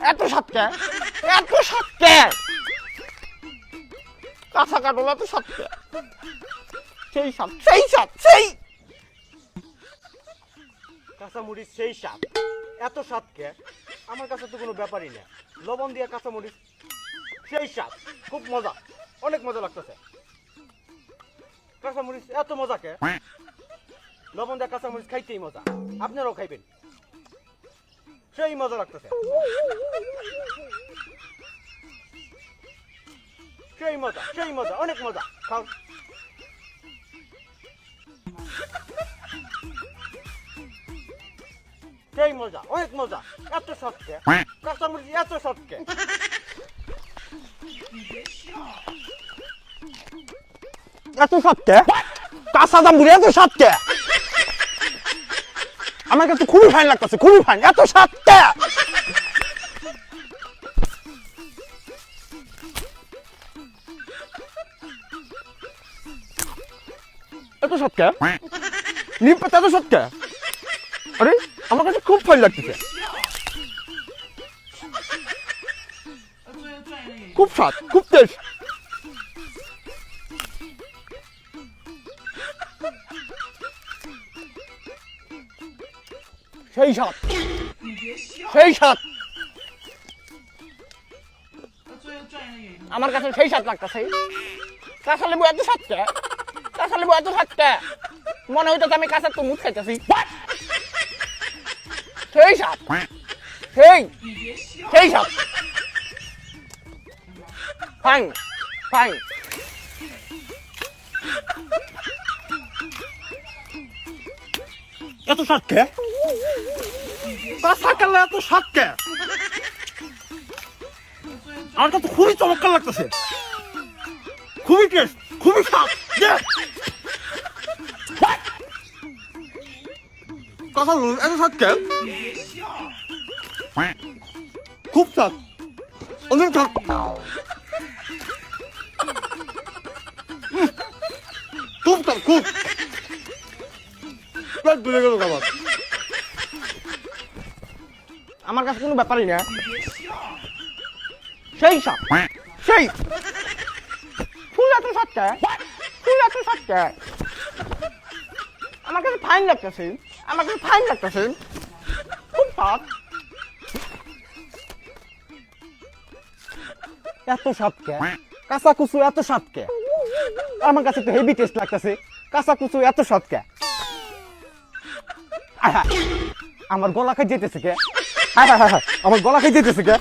এত সাতকে এত সাতকে কাঁচা কাটল সাতকে সেই সাত সেই সেই! স্বাদ এত স্বাদকে আমার কাছে তো কোনো ব্যাপারই না লবণ দিয়ে কাঁচামরিচ, সেই স্বাদ খুব মজা। অনেক মজা লাগতেছে। কাঁচামরিচ এত মজাকে লবণ দিয়ে কাঁচামরিচ খাইতেই মজা। আপনারাও খাইবেন। সেই মজা লাগতেছে। সেই মজা সেই মজা, অনেক মজা। খাও। সেই মজা, অনেক মজা। এত সৎকে কাঁচামরিচ এত সৎকে এত সাতকে কাঁচা জাম্বুরি এত সাতকে আমার কাছে খুবই ফাইন লাগতেছে, খুবই ফাইন এত সাতকে এত সাতকে নিম পাতা এত সাতকে আরে, আমার কাছে খুব ফাইন লাগতেছে। খুব স্বাদ, খুব টেস্ট সেই সাত সেই সাত আমার কাছে সেই সাত লাগতেছে। কাঁচা লেবু এত সাতটা কাঁচা লেবু এত সাতটা মনে হইতো আমি কাঁচা তো মুখ খাইতেছি। সেই সাত সেই। সেই সাত ফাইন। ফাইন। এত স্বাদকে কাঁচা কালে এত স্বাদকে আমার কাছে খুবই চমৎকার লাগতেছে। খুবই টেস্ট খুবই স্বাদ! কাঁচা নুন এত স্বাদকে খুব স্বাদ। অনেক স্বাদ। খুব স্বাদ, খুব। পেট ভরে গেল খাবার। আমার কাছে কোনো ব্যাপারই না। সেই সব সেই। ফুল এত সাতটা ফুল এত সাতটা আমার কাছে ফাইন লাগতেছে। আমার কাছে ফাইন লাগতেছে। খুব সাত এত সাতকে কাঁচা কুচু এত সাতকে আমার কাছে তো হেভি টেস্ট লাগতেছে। কাঁচা কুচু এত আহা, আমার গলা খাই যেতেছে কে? হায় হ্যাঁ হ্যাঁ আমার গলা খাইতেছে কে?